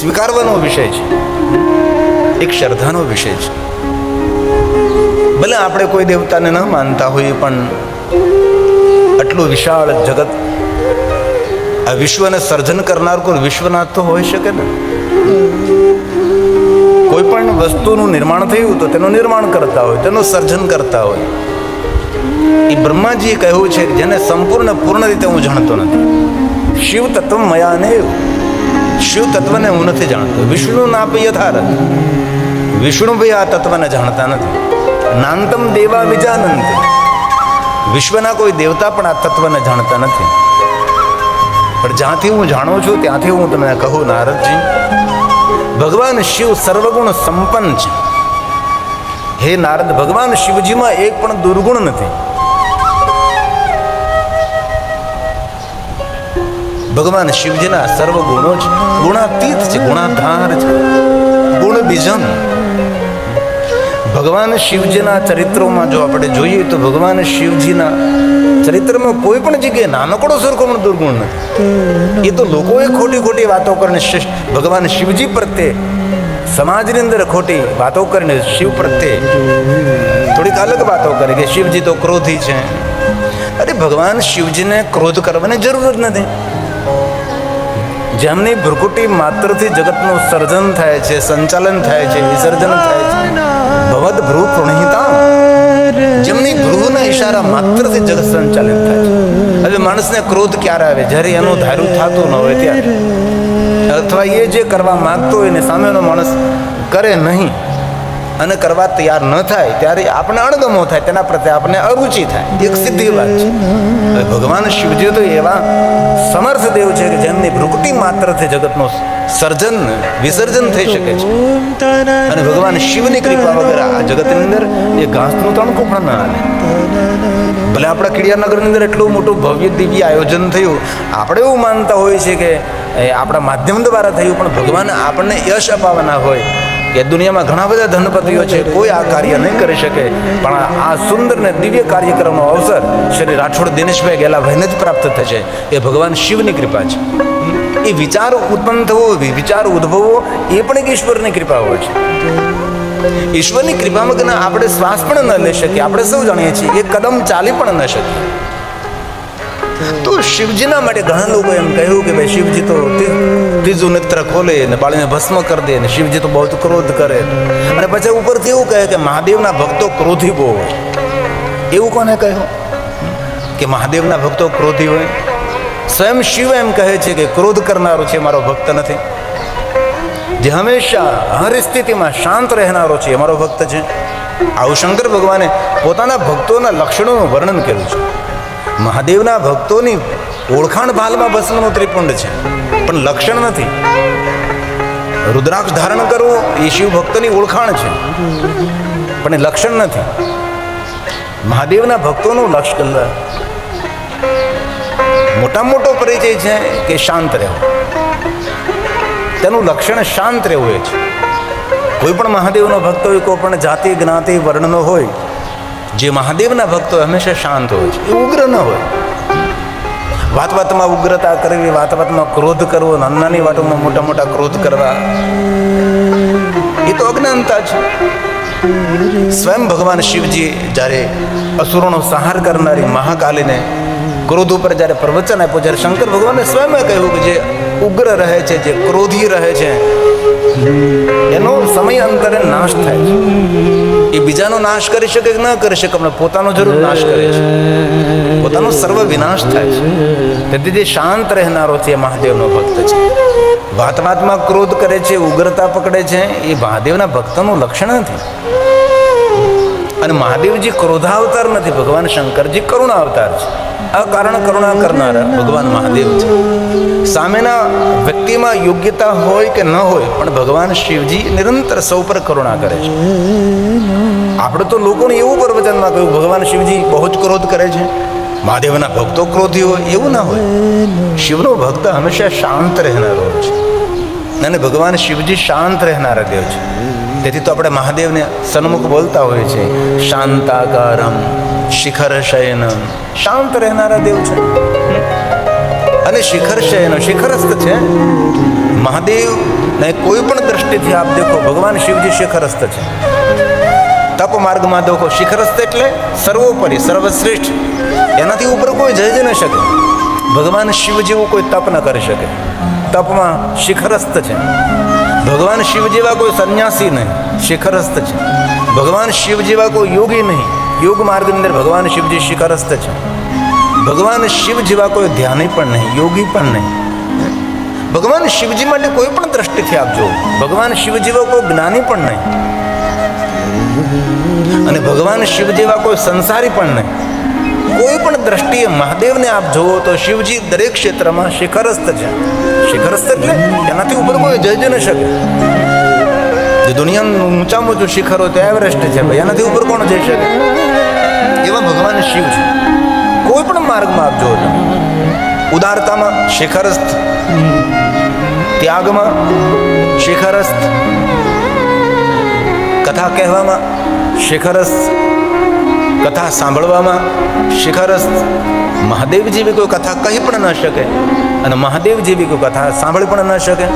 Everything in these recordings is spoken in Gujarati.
સ્વીકારવાનો વિષય છે. એક શ્રદ્ધાનો વિષય છે. ભલે આપણે કોઈ દેવતાને ન માનતા હોઈએ, પણ આટલું વિશાળ જગત, આ વિશ્વને સર્જન કરનાર કોઈ વિશ્વનાથ તો હોઈ શકે ને? કોઈ પણ વસ્તુનું નિર્માણ થયું તો તેનું નિર્માણ કરતા હોય, તેનું સર્જન કરતા હોય. એ બ્રહ્માજીએ કહ્યું છે જેને સંપૂર્ણ, પૂર્ણ રીતે હું જાણતો નથી. શિવ તત્વ મયા ને શિવ તત્વને હું નથી જાણતો. વિષ્ણુ નાપ યથારથ. વિષ્ણુ ભાઈ આ તત્વને જાણતા નથી. નાંતમ દેવા વિજાનંત વિશ્વના કોઈ દેવતા પણ આ તત્વને જાણતા નથી. પણ જ્યાંથી હું જાણું છું, ત્યાંથી હું તમને કહું, નારદજી, ભગવાન શિવ સર્વગુણ સંપન્ન છે. હે નારદ, ભગવાન શિવજીમાં એક પણ દુર્ગુણ નથી. ભગવાન શિવજીના સર્વ ગુણો જ, ગુણાતીત છે ગુણાધાર છે ગુણ બીજન ભગવાન શિવજીના ચરિત્રોમાં જો આપણે જોઈએ તો ભગવાન શિવજીના ચરિત્રમાં કોઈ પણ જગ્યાએ નાનકડો સરખો પણ દુર્ગુણ નથી. એ તો લોકોએ ખોટી ખોટી વાતો કરીને ભગવાન શિવજી પ્રત્યે, સમાજની અંદર ખોટી વાતો કરીને શિવ પ્રત્યે થોડીક અલગ વાતો કરે કે શિવજી તો ક્રોધી છે. અરે ભગવાન શિવજીને ક્રોધ કરવાની જરૂર જ નથી. જેમની ભ્રુકુટી માત્રથી જગતનું સર્જન થાય છે, સંચાલન થાય છે, વિસર્જન થાય છે. ભવદ ભ્રુ પ્રણહિતા જેમની ભ્રુના ઈશારા માત્રથી જગત સંચાલિત થાય છે. હવે માણસને ક્રોધ ક્યારે આવે? જ્યારે એનું ધાર્યું થતું ન હોય ત્યારે. અથવા એ જે કરવા માંગતો હોય ને સામેનો માણસ કરે નહીં અને કરવા તૈયાર ન થાય ત્યારે આપણે અણગમો થાય, તેના પ્રત્યે આપણને અરુચિ થાય. એક સીધી વાત છે. ભગવાન શિવજી તો એવા સમર્થ દેવ છે કે જેમની ભ્રુકટી માત્રથી જગતનો સર્જન, વિસર્જન થઈ શકે છે. અને ભગવાન શિવની કૃપા વગર આ જગતની અંદર એ ઘાસનું તણકું પણ ના હાલે. ભલે આપણા કિડિયાનગરની અંદર એટલું મોટું ભવ્ય દિવ્ય આયોજન થયું, આપણે એવું માનતા હોઈએ છીએ કે આપણા માધ્યમ દ્વારા થયું, પણ ભગવાન આપણને યશ અપાવવાના હોય. કે દુનિયામાં ઘણા બધા ધનપતિઓ છે, કોઈ આ કાર્ય નહીં કરી શકે. પણ આ- સુંદર ને દિવ્ય કાર્યક્રમનો અવસર શ્રી રાઠોડ દિનેશભાઈ ગેલાભાઈને જ પ્રાપ્ત થશે. એ ભગવાન શિવની કૃપા છે. એ વિચાર ઉત્પન્ન થવો વિચાર ઉદ્ભવવો, એ પણ એક ઈશ્વરની કૃપા હોય છે. ઈશ્વરની કૃપામાં આપણે શ્વાસ પણ ન લઈ શકીએ. આપણે સૌ જાણીએ છીએ, એ કદમ ચાલી પણ ન શકીએ. તો શિવજીના માટે ઘણા લોકો એમ કહ્યું કે ભાઈ શિવજી તો ત્રીજું નેત્ર ખોલે ને બાળીને ભસ્મ કરી દે ને શિવજી તો બહુ ક્રોધ કરે. અને પછી ઉપરથી એવું કહે કે મહાદેવના ભક્તો ક્રોધી બહુ હોય. એવું કોને કહ્યું? કે મહાદેવના ભક્તો ક્રોધી હોય? સ્વયં શિવ એમ કહે છે કે ક્રોધ કરનારો છે મારો ભક્ત નથી. જે હંમેશા હર સ્થિતિમાં શાંત રહેનારો છે એ મારો ભક્ત છે. આવું શંકર ભગવાને પોતાના ભક્તોના લક્ષણોનું વર્ણન કર્યું છે. મહાદેવના ભક્તોની ઓળખાણ ભાલમાં ભસ્મનું ત્રિપુંડ છે. પણ લક્ષણ નથી. રુદ્રાક્ષ ધારણ કરવું એ શિવ ભક્તની ઓળખાણ છે. પણ એ લક્ષણ નથી. મહાદેવના ભક્તોનું લક્ષણ મોટા મોટો પરિચય છે કે શાંત રહેવું. તેનું લક્ષણ શાંત રહેવું એ છે. કોઈ પણ મહાદેવનો ભક્ત હોય, કોઈ પણ જાતિ, જ્ઞાતિ, વર્ણનો હોય જે મહાદેવના ભક્તો હંમેશા શાંત હોય છે, એ ઉગ્ર ન હોય. વાત વાતમાં ઉગ્રતા કરવી, વાત વાતમાં ક્રોધ કરવો નાની નાની વાતોમાં મોટા મોટા ક્રોધ કરવા, એ તો અજ્ઞાનતા છે. સ્વયં ભગવાન શિવજી જ્યારે અસુરોનો સંહાર કરનારી મહાકાલીને ક્રોધ ઉપર જ્યારે પ્રવચન આપ્યું, જ્યારે શંકર ભગવાને સ્વયં કહ્યું કે જે ઉગ્ર રહે છે, જે ક્રોધી રહે છે, એનો સમય અંતરે નાશ થાય છે. એ બીજાનો નાશ કરી શકે કે ન કરી શકે, પણ પોતાનો જરૂર નાશ કરે છે. પોતાનો સર્વ વિનાશ થાય છે. તેથી જે શાંત રહેનારો છે એ મહાદેવનો ભક્ત છે. વાત વાતમાં ક્રોધ કરે છે, ઉગ્રતા પકડે છે, એ મહાદેવના ભક્તનું લક્ષણ નથી. અને મહાદેવજી ક્રોધાવતાર નથી, ભગવાન શંકરજી કરુણા અવતાર છે. અકારણ કરુણા કરનારા ભગવાન મહાદેવ છે. સામેના વ્યક્તિમાં યોગ્યતા હોય કે ન હોય, પણ ભગવાન શિવજી નિરંતર સૌ પર કરુણા કરે છે. આપણે તો લોકોને એવું પ્રવચનમાં કહ્યું, ભગવાન શિવજી બહુ જ ક્રોધ કરે છે. મહાદેવના ભક્તો ક્રોધી હોય, એવું ના હોય. શિવનો ભક્ત હંમેશા શાંત રહેનારો છે. અને ભગવાન શિવજી શાંત રહેનારા દેવ છે. તેથી તો આપણે મહાદેવને સન્મુખ બોલતા હોઈએ છીએ. શાંતાકારમ, શિખર શયનમ. શાંત રહેનારા દેવ છે. અને શિખર શયન શિખરસ્થ છે. મહાદેવ ને કોઈ પણ દ્રષ્ટિથી આપ દેખો, ભગવાન શિવજી શિખરસ્થ છે. તપ માર્ગમાં દેખો, શિખરસ્થ એટલે સર્વોપરી, સર્વશ્રેષ્ઠ. એનાથી ઉપર કોઈ જઈ જ ન શકે. ભગવાન શિવ જેવું કોઈ તપ ન કરી શકે. તપમાં શિખરસ્થ છે. ભગવાન શિવ જેવા કોઈ સંન્યાસી નહીં, શિખરસ્થ છે. ભગવાન શિવ જેવા કોઈ યોગી નહીં, યોગ માર્ગની અંદર ભગવાન શિવજી શિખરસ્થ છે. ભગવાન શિવ જેવા કોઈ ધ્યાની પણ નહીં, યોગી પણ નહીં. ભગવાન શિવજી માટે કોઈ પણ દ્રષ્ટિથી આપજો ભગવાન શિવ જેવા કોઈ જ્ઞાની પણ નહીં. અને ભગવાન શિવ જેવા કોઈ સંસારી પણ નહીં. કોઈ પણ દ્રષ્ટિએ મહાદેવને આપ જુઓ તો શિવજી દરેક ક્ષેત્રમાં શિખરસ્થ છે. શિખરસ્થ એટલે એનાથી ઉપર કોઈ જઈ જ ન શકે. જે દુનિયાનું ઊંચામાં ઊંચું શિખર તો એવરેસ્ટ છે ભાઈ, એનાથી ઉપર કોણ જઈ શકે? એવા ભગવાન શિવ છે. કોઈ પણ માર્ગમાં આપ જુઓ ઉદારતામાં શિખરસ્થ, ત્યાગમાં શિખરસ્થ, કથા કહેવામાં શિખરસ્થ કથા સાંભળવામાં શિખરસ્થ મહાદેવ જેવી કોઈ કથા કહી પણ ન શકે અને મહાદેવ જેવી કોઈ કથા સાંભળી પણ ન શકે.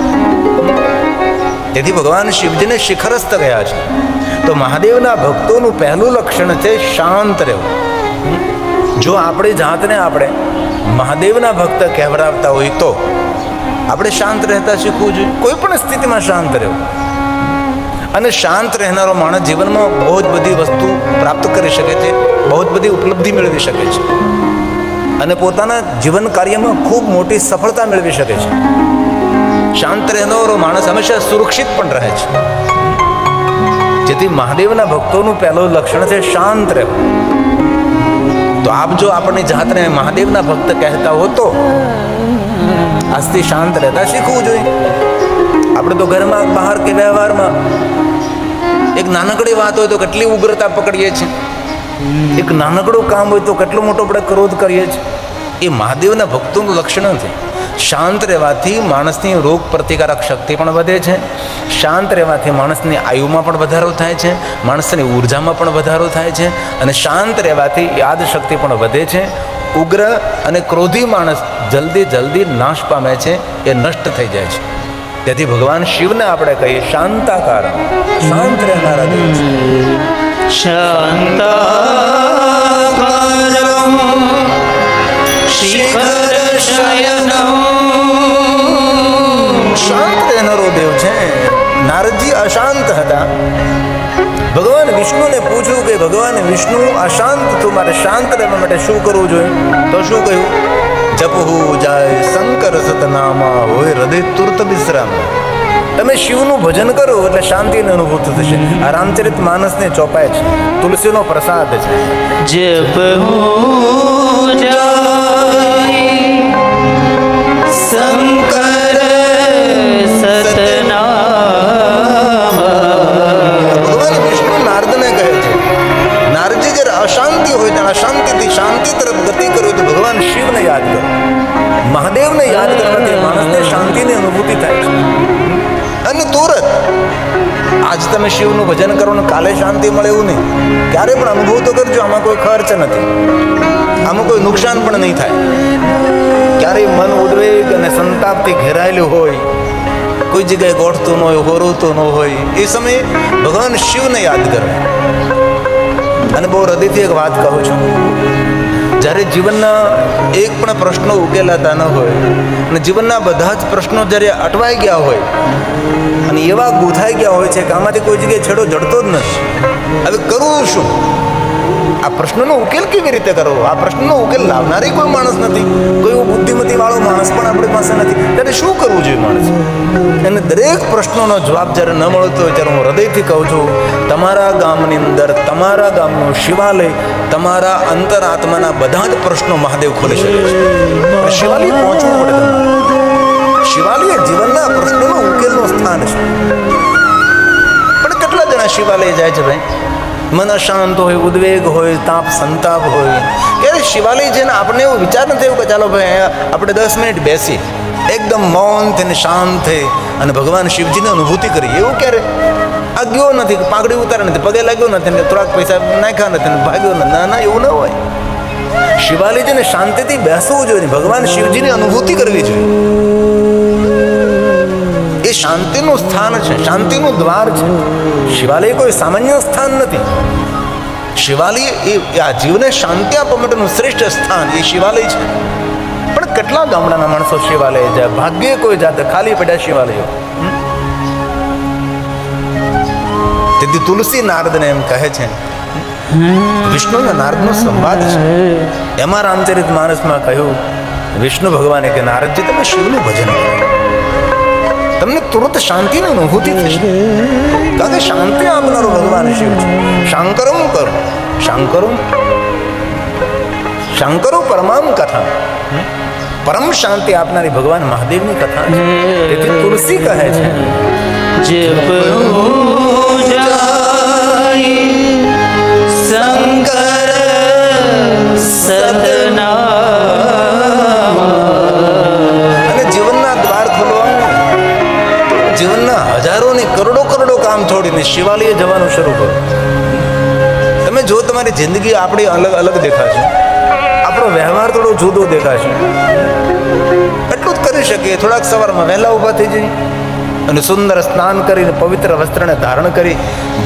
તેથી ભગવાન શિવજીને શિખરસ્થ ગયા છે. તો મહાદેવના ભક્તોનું પહેલું લક્ષણ છે શાંત રહેવું. જો આપણી જાતને આપણે મહાદેવના ભક્ત કહેવડાવતા હોય તો આપણે શાંત રહેતા શીખવું જોઈએ. કોઈ પણ સ્થિતિમાં શાંત રહેવું. અને શાંત રહેનારો માણસ જીવનમાં બહુ જ બધી વસ્તુ પ્રાપ્ત કરી શકે છે, બહુ જ બધી ઉપલબ્ધિ મેળવી શકે છે. અને પોતાના જીવન કાર્યમાં ખૂબ મોટી સફળતા મેળવી શકે છે. શાંત રહેનારો માણસ હંમેશા સુરક્ષિત પણ રહે છે. જેથી મહાદેવના ભક્તોનું પહેલું લક્ષણ છે શાંત રહેવું. તો આપ જો આપણી જાતને મહાદેવના ભક્ત કહેતા હો તો આજથી શાંત રહેતા શીખવું જોઈએ. આપણે તો ઘરમાં બહાર કે વ્યવહારમાં એક નાનકડી વાત હોય તો કેટલી ઉગ્રતા પકડીએ છીએ. એક નાનકડું કામ હોય તો કેટલો મોટો આપણે ક્રોધ કરીએ છીએ. એ મહાદેવના ભક્તોનું લક્ષણ નથી શાંત રહેવાથી માણસની રોગ પ્રતિકારક શક્તિ પણ વધે છે. શાંત રહેવાથી માણસની આયુમાં પણ વધારો થાય છે. માણસની ઉર્જામાં પણ વધારો થાય છે. અને શાંત રહેવાથી યાદ શક્તિ પણ વધે છે. ઉગ્ર અને ક્રોધી માણસ જલ્દી જલ્દી નાશ પામે છે. એ નષ્ટ થઈ જાય છે. તેથી ભગવાન શિવને આપણે કહીએ શાંતાકાર શાંત રહેનારા દેવ છે. શાંત શિખર શયનમ શાંત રહેનારો દેવ છે. નારદજી અશાંત હતા. ભગવાન વિષ્ણુને પૂછ્યું કે ભગવાન વિષ્ણુ અશાંત તું મારે શાંત રહેવા માટે શું કરવું જોઈએ? તો શું કહ્યું? જપહુ જાય, શંકર સતનામા હોય, હૃદય તુર્ત વિશ્રામ. તમે શિવનું ભજન કરો એટલે શાંતિની અનુભૂત થશે. આ રામચરિત માનસને ચોપાય છે. તુલસીનો પ્રસાદ છે. જપ હું આજ તમે શિવનું ભજન કરો ને કાલે શાંતિ મળે એવું નહીં. ક્યારે પણ અનુભવ તો કરજો, આમાં કોઈ ખર્ચ નથી. આમાં કોઈ નુકસાન પણ નહીં થાય. ક્યારેય મન ઉદ્વેગ અને સંતાપથી ઘેરાયેલું હોય, કોઈ જગ્યાએ ગોઠતું ન હોય, હોરવતું ન હોય, એ સમયે ભગવાન શિવને યાદ કરો. અને બહુ હૃદયથી એક વાત કહું છું. જ્યારે જીવનના એક પણ પ્રશ્નો ઉકેલાતા ન હોય અને જીવનના બધા જ પ્રશ્નો જ્યારે અટવાઈ ગયા હોય અને એવા ગૂંથાઈ ગયા હોય છે કે આમાંથી કોઈ જગ્યાએ છેડો જડતો જ નથી. હવે કરવું શું? આ પ્રશ્નનો ઉકેલ કેવી રીતે કરવો? આ પ્રશ્નનો ઉકેલ લાવનારી કોઈ માણસ નથી, કોઈ એવો બુદ્ધિમતી વાળો માણસ પણ આપણી પાસે નથી. ત્યારે શું કરવું જોઈએ માણસ? અને દરેક પ્રશ્નોનો જવાબ જ્યારે ન મળતો હોય ત્યારે હું હૃદયથી કહું છું, તમારા ગામની અંદર, તમારા ગામનું શિવાલય, તમારા અંતરાત્માના બધા જ પ્રશ્નો મહાદેવ ખોલી શકે છે. શિવાલય પહોંચવું પડે શિવાલય જીવનના પ્રશ્નોનો ઉકેલનું સ્થાન છે. પણ કેટલા જણા શિવાલય જાય છે ભાઈ? મન અશાંત હોય, ઉદ્વેગ હોય, તાપ, સંતાપ હોય. ક્યારે શિવાલય જઈને આપણને એવું વિચાર નથી એવું કે ચાલો ભાઈ આપણે દસ મિનિટ બેસી. એકદમ મૌન થઈને શાંત થઈ અને ભગવાન શિવજીની અનુભૂતિ કરી એવું ક્યારે? આ ગયો નથી, પાઘડી ઉતાર્યા નથી, પગે લાગ્યો નથી ને થોડાક પૈસા નાખ્યા નથી ભાગ્યો નથી. ના ના, એવું ન હોય. શિવાલયજીને શાંતિથી બેસવું જોઈએ ભગવાન શિવજીની અનુભૂતિ કરવી જોઈએ. શાંતિનું સ્થાન છે શાંતિનું દ્વાર છે. શિવાલય કોઈ સામાન્ય સ્થાન નથી. શિવાલય એ આ જીવને શાંતિ આપવા માટેનું શ્રેષ્ઠ સ્થાન એ શિવાલય છે. પણ કેટલા ગામડાના માણસો શિવાલય જાય? ભાગ્યે કોઈ જાતે ખાલી પડ્યા શિવાલયો. તેથી તુલસી નારદને એમ કહે છે. વિષ્ણુ અને નારદનો સંવાદ છે. એમાં રામચરિત માનસમાં કહ્યું વિષ્ણુ ભગવાને કે નારદજી તમે શિવનું ભજન કરો. તમને તુરંત શાંતિની અનુભૂતિ થશે. કારણ કે શાંતિ આપનારો ભગવાન શિવ છે. શાંકરમ કરો. શાંકરો શંકરો પરમામ કથા. પરમ શાંતિ આપનારી ભગવાન મહાદેવની કથા છે. તેથી તુલસી કહે છે. જપ શંકર સદ શિવાલય જવાનું શરૂ કરો. તમે જો તમારી જિંદગી આપણી અલગ અલગ દેખાશે. આપણો વ્યવહાર થોડો જુદો દેખાશે. એટલું જ કરી શકીએ. થોડાક સવારમાં વહેલા ઊભા થઈ જઈએ અને સુંદર સ્નાન કરીને પવિત્ર વસ્ત્રને ધારણ કરી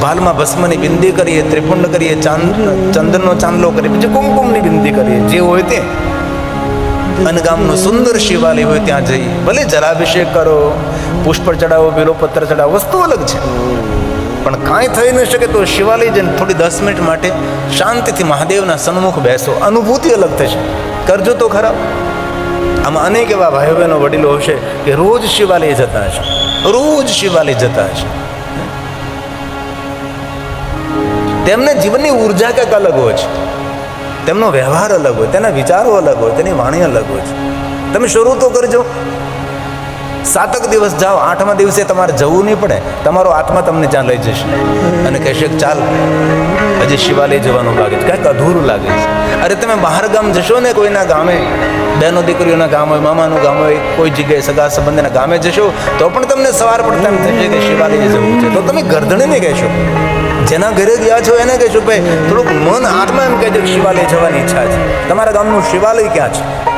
ભાલમાં ભસ્મની બિંદી કરીએ ત્રિપુંડ કરીએ, ચાંદ ચંદનનો ચાંદલો કરીએ, પછી કુમકુમની બિંદી કરીએ. જે હોય તે. અનગામનું સુંદર શિવાલય હોય ત્યાં જઈ ભલે જલાભિષેક કરો, પુષ્પ ચડાવો બેલોપત્ર ચડાવો વસ્તુ અલગ છે. પણ કાંઈ થઈ ન શકે તો શિવાલય જઈને થોડી દસ મિનિટ માટે શાંતિથી મહાદેવના સન્મુખ બેસો. અનુભૂતિ અલગ થશે. કરજો તો ખરા. આમાં અનેક એવા ભાઈઓ બહેનો વડીલો હશે કે રોજ શિવાલય જતા હશે. રોજ શિવાલય જતા હશે. તેમને જીવનની ઊર્જા કંઈક અલગ હોય છે. તેમનો વ્યવહાર અલગ હોય, તેના વિચારો અલગ હોય, તેની વાણી અલગ હોય છે. તમે શરૂ તો કરજો. સાતક દિવસ જાઓ, આઠમા દિવસે તમારે જવું નહીં પડે. તમારો આત્મા તમને ત્યાં લઈ જશે. અને કહેશે ચાલ, હજી શિવાલય જવાનું લાગે છે. કાંઈક અધૂરું લાગે છે. અરે તમે બહાર ગામ જશો ને કોઈના ગામે, બહેનો દીકરીઓના ગામ હોય, મામાનું ગામ હોય, કોઈ જગ્યાએ સગા સંબંધીના ગામે જશો, તો પણ તમને સવાર પડતા એમ થશે કે શિવાલય જવું છે. તો તમે ગરદણીને કહેશો. જેના ઘરે ગયા છો એને કહેશો, ભાઈ, થોડુંક મન આત્મા એમ કહેજો શિવાલય જવાની ઈચ્છા છે. તમારા ગામનું શિવાલય ક્યાં છે?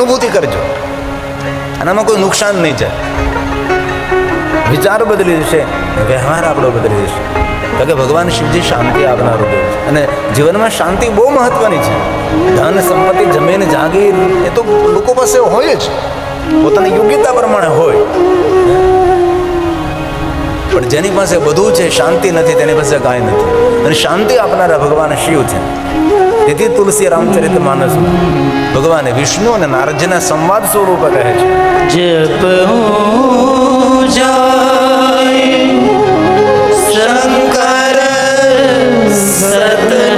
અનુભૂતિ કરજો. આનામાં કોઈ નુકસાન નહીં જાય. વિચાર બદલી જશે વ્યવહાર આપણો બદલી જશે કારણ કે ભગવાન શિવજી શાંતિ આપનારો દેવ છે. અને જીવનમાં શાંતિ બહુ મહત્વની છે. ધન, સંપત્તિ, જમીન, જાગીર, એ તો લોકો પાસે હોય જ. પોતાની યોગ્યતા પ્રમાણે હોય. પણ જેની પાસે બધું છે, શાંતિ નથી, તેની પાસે કાંઈ નથી. અને શાંતિ આપનારા ભગવાન શિવ છે. તેથી તુલસી રામચરિત માનસ. ભગવાન વિષ્ણુ અને નારદજીના સંવાદ સ્વરૂપે કહે છે. જપ શંકર સત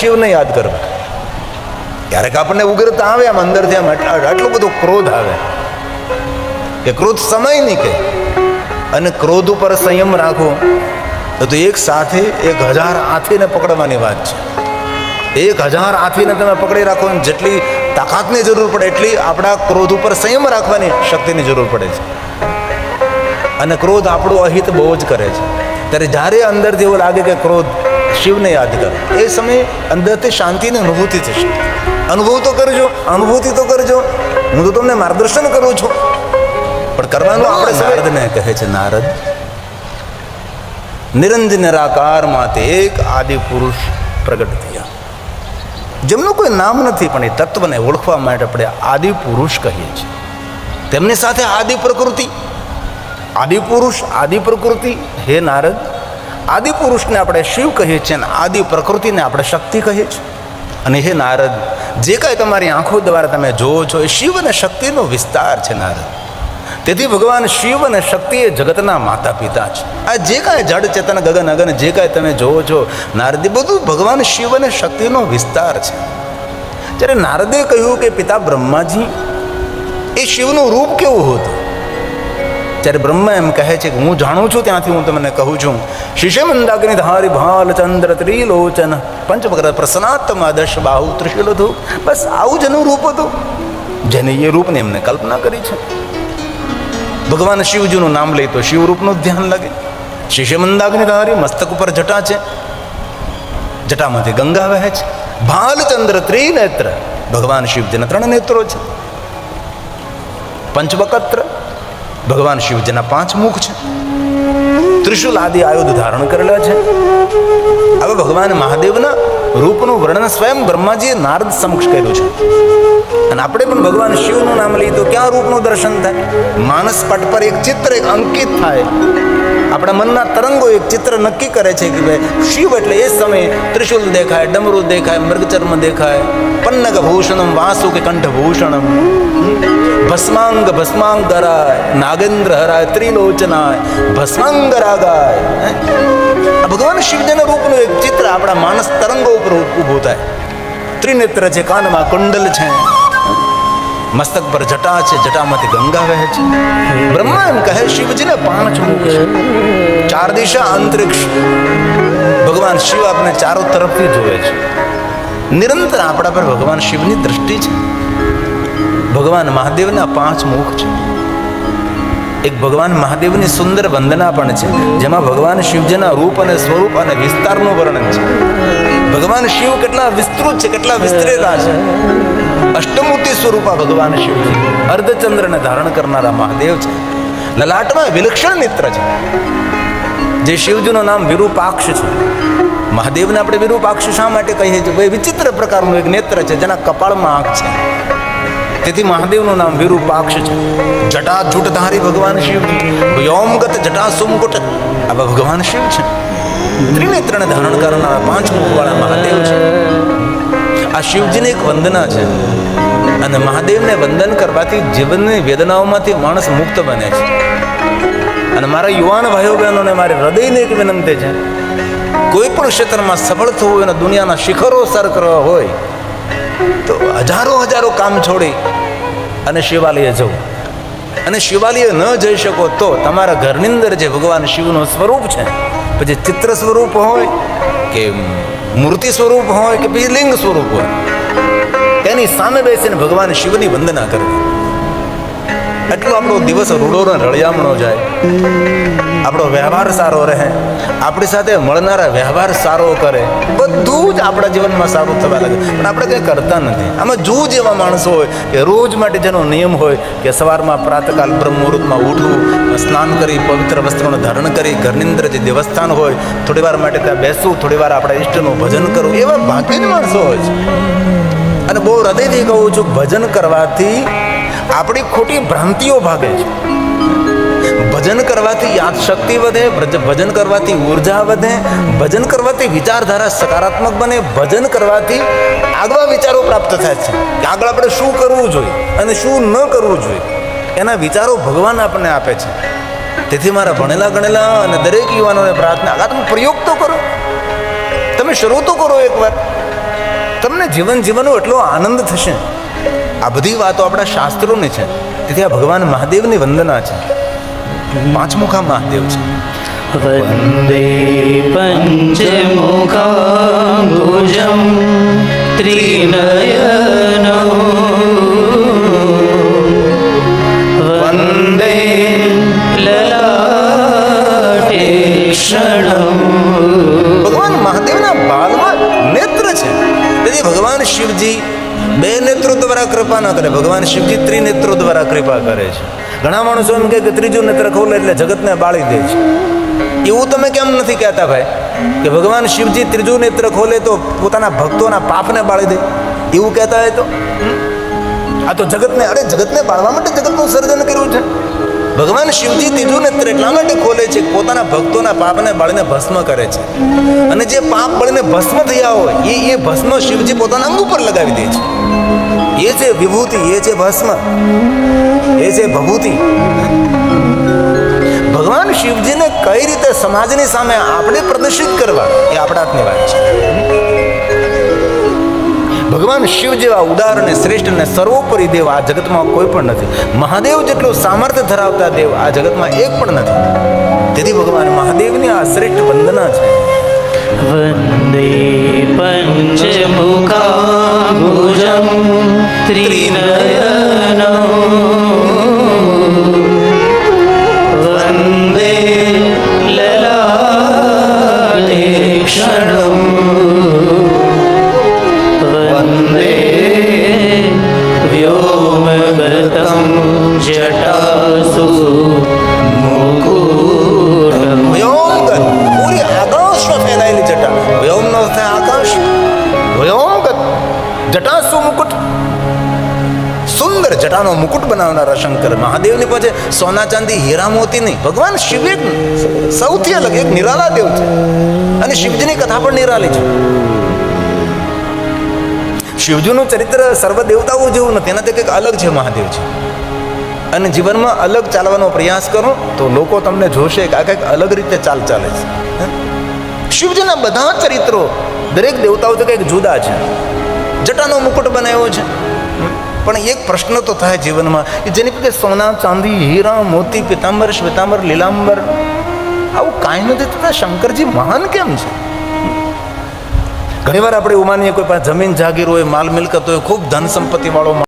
શિવને યાદ કરવા. ક્યારેક આપણને ઉગ્રતા આવે, આમ અંદરથી આમ આટલા- બધો ક્રોધ આવે. કે ક્રોધ સમય નહીં કે અને ક્રોધ ઉપર સંયમ રાખવો તો તો એક સાથે એક હજાર હાથીને પકડવાની વાત છે. એક હજાર હાથીને તમે પકડી રાખો ને જેટલી તાકાતની જરૂર પડે, એટલી આપણા ક્રોધ ઉપર સંયમ રાખવાની શક્તિની જરૂર પડે છે. અને ક્રોધ આપણું અહિત બહુ જ કરે છે. ત્યારે જ્યારે અંદરથી એવું લાગે કે ક્રોધ શિવને યાદ કરો. એ સમયે અંદરથી શાંતિની અનુભૂતિ થશે. અનુભવ તો કરજો અનુભૂતિ તો કરજો. હું તો તમને માર્ગદર્શન કરું છું. પણ કરવાનું આપણે નારદને કહે છે નારદ નિરંજ નિરાકારમાં તે એક આદિ પુરુષ પ્રગટ થયા. જેમનું કોઈ નામ નથી પણ એ તત્વને ઓળખવા માટે આપણે આદિ પુરુષ કહીએ છીએ. તેમની સાથે આદિ પ્રકૃતિ. આદિ પુરુષ આદિ પ્રકૃતિ. હે નારદ આદિ પુરુષને આપણે શિવ કહીએ છીએ અને આદિ પ્રકૃતિને આપણે શક્તિ કહીએ છીએ. અને હે નારદ, જે કાંઈ તમારી આંખો દ્વારા તમે જોવો છો, એ શિવ અને શક્તિનો વિસ્તાર છે નારદ. તેથી ભગવાન શિવ અને શક્તિ એ જગતના માતા પિતા છે. આ જે કાંઈ જડ ચેતન, ગગન, અગન જે કાંઈ તમે જોવો છો, નારદ બધું ભગવાન શિવ અને શક્તિનો વિસ્તાર છે. જ્યારે નારદે કહ્યું કે, પિતા બ્રહ્માજી, એ શિવનું રૂપ કેવું હતું? ત્યારે બ્રહ્મ એમ કહે છે કે હું જાણું છું, ત્યાંથી હું તમને કહું છું. શિષ્ય મંદાગ્નિ ધારી ભાલ ચંદ્ર ત્રિલોચન પંચમકર પ્રસન્નાત્મા દશ બાહુ ત્રિશુલધુ. બસ આવું જ રૂપ હતું. જેને એ રૂપની એમને કલ્પના કરી છે. ભગવાન શિવજીનું નામ લઈ તો શિવરૂપનું રૂપનું ધ્યાન લાગે. શિષ્ય મંદાગ્નિ ધારી મસ્તક ઉપર જટા છે. જટામાંથી ગંગા વહે છે. ભાલચંદ્ર ત્રિનેત્ર. ભગવાન શિવજીના ત્રણ નેત્રો છે. પંચવકત્ર ભગવાન શિવજીના પાંચ મુખ છે. ત્રિશુલ આદિ આયુધ ધારણ કરેલા છે. હવે ભગવાન મહાદેવના રૂપનું વર્ણન સ્વયં બ્રહ્માજીએ નારદ સમક્ષ કર્યું છે. અને આપણે પણ ભગવાન શિવનું નામ લઈએ તો ક્યાં રૂપનું દર્શન થાય? માનસ પટ પર એક ચિત્ર એક અંકિત થાય. આપણા મનના તરંગો એક ચિત્ર નક્કી કરે છે કે ભાઈ, શિવ એટલે એ સમયે ત્રિશુલ દેખાય ડમરુ દેખાય, મૃગચર્મ દેખાય પન્નગ ભૂષણમ વાસુ કે કંઠ ભૂષણમ ભસ્માંગ ભસ્માંગરાય નાગેન્દ્ર હરાય, ત્રિલોચનાય ભસ્માંગરાગાય હે? આ રૂપનું એક ચિત્ર આપણા માનસ તરંગો ઉપર ઊભું થાય. ત્રિનેત્ર છે કાનમાં કુંડલ છે, મસ્તક પર જટા છે, જટામાંથી ગંગા વહે છે. બ્રહ્મા એમ કહે, શિવજીને પાંચ મુખ છે. ચાર દિશા અંતરિક્ષ. ભગવાન શિવ આપને ચારો તરફથી જોવે છે. નિરંતર આપણા પર ભગવાન શિવની દ્રષ્ટિ છે. ભગવાન મહાદેવના પાંચ મુખ છે. એક ભગવાન મહાદેવની સુંદર વંદના પણ છે, જેમાં ભગવાન શિવજીના રૂપ અને સ્વરૂપ અને વિસ્તારનું વર્ણન છે. ભગવાન શિવ કેટલા વિસ્તૃત છે, કેટલા વિસ્તરેલા છે. અષ્ટમૂર્તિ સ્વરૂપા ભગવાન શિવજી, અર્ધચંદ્રને ધારણ કરનારા મહાદેવ છે. લલાટમાં વિલક્ષણ નેત્ર છે. જે શિવજીનું નામ વિરૂપાક્ષ છે. મહાદેવને આપણે વિરૂપાક્ષ શા માટે કહીએ છીએ? વિચિત્ર પ્રકારનું એક નેત્ર છે, જેના કપાળમાં આંખ છે. તેથી મહાદેવનું નામ વિરૂપાક્ષ છે. જટા જૂટધારી ભગવાન શિવજી, વ્યોમગત જટા સુમકુટ આવા ભગવાન શિવ છે. ત્રિનેત્રને ધારણ કરનારા પાંચ મુખવાળા મહાદેવ છે. આ શિવજીની એક વંદના છે. અને મહાદેવને વંદન કરવાથી જીવનની વેદનાઓમાંથી માણસ મુક્ત બને છે. અને મારા યુવાન ભાઈઓ બહેનોને મારી હૃદયની એક વિનંતી છે. કોઈ પણ ક્ષેત્રમાં સફળ થવું અને દુનિયાના શિખરો સર કરવા હોય તો હજારો હજારો કામ છોડી અને શિવાલય જવું. અને શિવાલય ન જઈ શકો તો તમારા ઘરની અંદર જે ભગવાન શિવનું સ્વરૂપ છે પછી ચિત્ર સ્વરૂપ હોય, કે મૂર્તિ સ્વરૂપ હોય, કે પછી લિંગ સ્વરૂપ હોય, તેની સામે બેસીને ભગવાન શિવની વંદના કરવી. એટલો આપણો દિવસ રૂડો ને રળિયામણો જાય. આપણો વ્યવહાર સારો રહે. આપણી સાથે મળનારા વ્યવહાર સારો કરે. બધું જ આપણા જીવનમાં સારું થવા લાગે. પણ આપણે કંઈ કરતા નથી. આમાં જૂજ એવા માણસો હોય કે રોજ માટે જેનો નિયમ હોય કે સવારમાં પ્રાતકાલ બ્રહ્મુહૂર્તમાં ઉઠવું, સ્નાન કરી, પવિત્ર વસ્ત્રોનું ધારણ કરી ઘરની અંદર જે દેવસ્થાન હોય થોડી વાર માટે ત્યાં બેસવું થોડી વાર આપણા ઈષ્ટનું ભજન કરવું, એવા ભાગ્ય જ માણસો હોય છે. અને બહુ હૃદયથી કહું છું ભજન કરવાથી આપણી ખોટી ભ્રાંતિઓ ભાગે છે. ભજન કરવાથી યાદ શક્તિ વધે ભજન કરવાથી ઊર્જા વધે, ભજન કરવાથી વિચારધારા સકારાત્મક બને, ભજન કરવાથી આગવા વિચારો પ્રાપ્ત થાય છે. કે આગળ આપણે શું કરવું જોઈએ અને શું ન કરવું જોઈએ, એના વિચારો ભગવાન આપણને આપે છે. તેથી મારા ભણેલા ગણેલા અને દરેક યુવાનોને પ્રાર્થના આ તમે પ્રયોગ તો કરો. તમે શરૂ તો કરો એકવાર તમને જીવન જીવનનો એટલો આનંદ થશે. આ બધી વાતો આપણા શાસ્ત્રોની છે. તેથી આ ભગવાન મહાદેવની વંદના છે. પાંચમુખા મહાદેવ છે. વંદે પંચમુખાભુજમ ત્રિનયનો. વંદે લલાટે ક્ષણ ભગવાન મહાદેવના બાલમાં નેત્ર છે. તેથી ભગવાન શિવજી બે નેત્રો દ્વારા કૃપા ન કરે. ભગવાન શિવજી ત્રિનેત્રો દ્વારા કૃપા કરે છે. ઘણા માણસો એમ કહે કે ત્રીજું નેત્ર ખોલે એટલે જગતને બાળી દે છે. એવું તમે કેમ નથી કહેતા ભાઈ? કે ભગવાન શિવજી ત્રીજું નેત્ર ખોલે તો પોતાના ભક્તોના પાપને બાળી દે. એવું કહેતા હોય તો? આ તો જગતને, અરે જગતને બાળવા માટે જગતનું સર્જન કર્યું છે. ભગવાન શિવજી ત્રીજું નેત્ર એટલા માટે ખોલે છે પોતાના ભક્તોના પાપને બાળીને ભસ્મ કરે છે. અને જે પાપ બળીને ભસ્મ થયા હોય, એ એ ભસ્મ શિવજી પોતાના અંગ ઉપર લગાવી દે છે. એ છે વિભૂતિ, એ છે ભસ્મ, એ છે ભભૂતિ. ભગવાન શિવજીને કઈ રીતે સમાજની સામે આપણે પ્રદર્શિત કરવા, એ આપણા હાથની વાત છે. ભગવાન શિવ જેવા ઉદાર અને શ્રેષ્ઠ અને સર્વોપરી દેવ આ જગતમાં કોઈ પણ નથી. મહાદેવ જેટલું સામર્થ્ય ધરાવતા દેવ આ જગતમાં એક પણ નથી. તેથી ભગવાન મહાદેવની આ શ્રેષ્ઠ વંદના છે. વંદે પંચમુખાભુજં ત્રિનયનમ સોના ચાંદી હીરા મોતી નહીં. ભગવાન શિવ એક સૌથી અલગ, એક નિરાલા દેવ છે. અને શિવજીની કથા પણ નિરાલી છે. શિવજીનું ચરિત્ર સર્વ દેવતાઓ જેવું નથી, એનાથી કંઈક અલગ છે મહાદેવ છે. અને જીવનમાં અલગ ચાલવાનો પ્રયાસ કરો, તો લોકો તમને જોશે કે આ કંઈક અલગ રીતે ચાલ ચાલે છે. શિવજીના બધા ચરિત્રો દરેક દેવતાઓ તો કંઈક જુદા છે. જટાનો મુકુટ બનાવ્યો છે. પણ એક પ્રશ્ન તો થાય જીવનમાં કે જેની પાસે સોના, ચાંદી, હીરા, મોતી, પિતાંબર, શ્વેતાંબર, લીલાંબર, આવું કાંઈ નથી થતા. શંકરજી મહાન કેમ છે? ઘણીવાર આપણે ઉમાનીએ કોઈ પાસે જમીન, જાગીર હોય, માલ મિલકત હોય, ખૂબ ધન સંપત્તિ વાળો